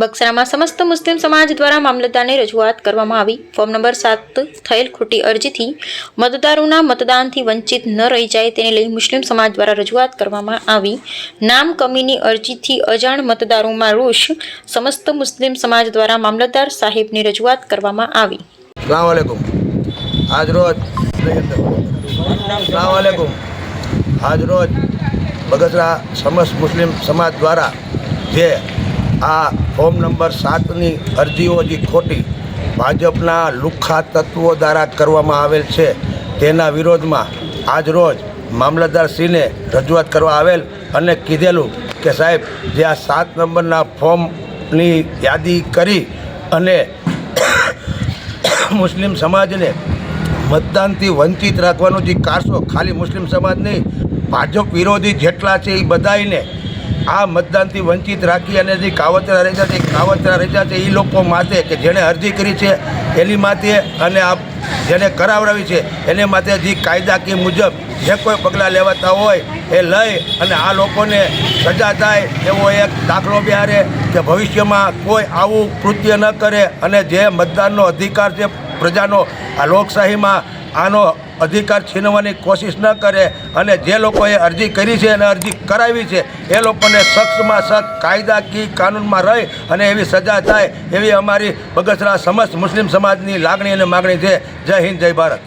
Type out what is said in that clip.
બક્સરામાં સમસ્ત મુસ્લિમ સમાજ દ્વારા મામલતદારને રજૂઆત કરવામાં આવી. ફોર્મ નંબર સાત થયેલ ખોટી અરજીથી મતદારોના મતદાનથી વંચિત ન રહી જાય તેને લઈ મુસ્લિમ સમાજ દ્વારા રજૂઆત કરવામાં આવી. નામ કમીની અરજીથી અજાણ મતદારોમાં રોષ સમસ્ત મુસ્લિમ સમાજ દ્વારા મામલતદાર સાહેબની રજૂઆત કરવામાં આવી. આજ રોજ સમસ્ત મુસ્લિમ સમાજ દ્વારા જે આ ફોર્મ નંબર સાતની અરજીઓ જે ખોટી ભાજપના લુખ્ખા તત્વો દ્વારા કરવામાં આવેલ છે. તેના વિરોધમાં આજ રોજ મામલતદારશ્રીને રજૂઆત કરવા આવેલ અને કીધેલું કે સાહેબ, જે આ સાત નંબરના ફોર્મની યાદી કરી અને મુસ્લિમ સમાજને મતદાનથી વંચિત રાખવાનો જે કારસો ખાલી મુસ્લિમ સમાજ નહીં ભાજપ વિરોધી જેટલા છે એ બધાને આ મતદાનથી વંચિત રાખી અને જે કાવતરા રહેતા છે કાવતરા રચ્યા છે, એ લોકો માથે કે જેણે અરજી કરી છે, એની માથે અને આ જેને કરાવડાવી છે, એને માથે જે કાયદાકીય મુજબ જે કોઈ પગલાં લેવાતા હોય, એ લઈ અને આ લોકોને સજા થાય એવો એક દાખલો બિહારે કે ભવિષ્યમાં કોઈ આવું કૃત્ય ન કરે અને જે મતદાનનો અધિકાર છે પ્રજાનો, આ લોકશાહીમાં આનો અધિકાર છીનવાની કોશિશ ન કરે અને જે લોકોએ અરજી કરી છે અને અરજી કરાવી છે, એ લોકોને સખ્તમાં સખ્ત કાયદાકીય કાનૂનમાં રહી અને એવી સજા થાય એવી અમારી બગસરા સમસ્ત મુસ્લિમ સમાજની લાગણી અને માગણી છે. જય હિન્દ, જય ભારત.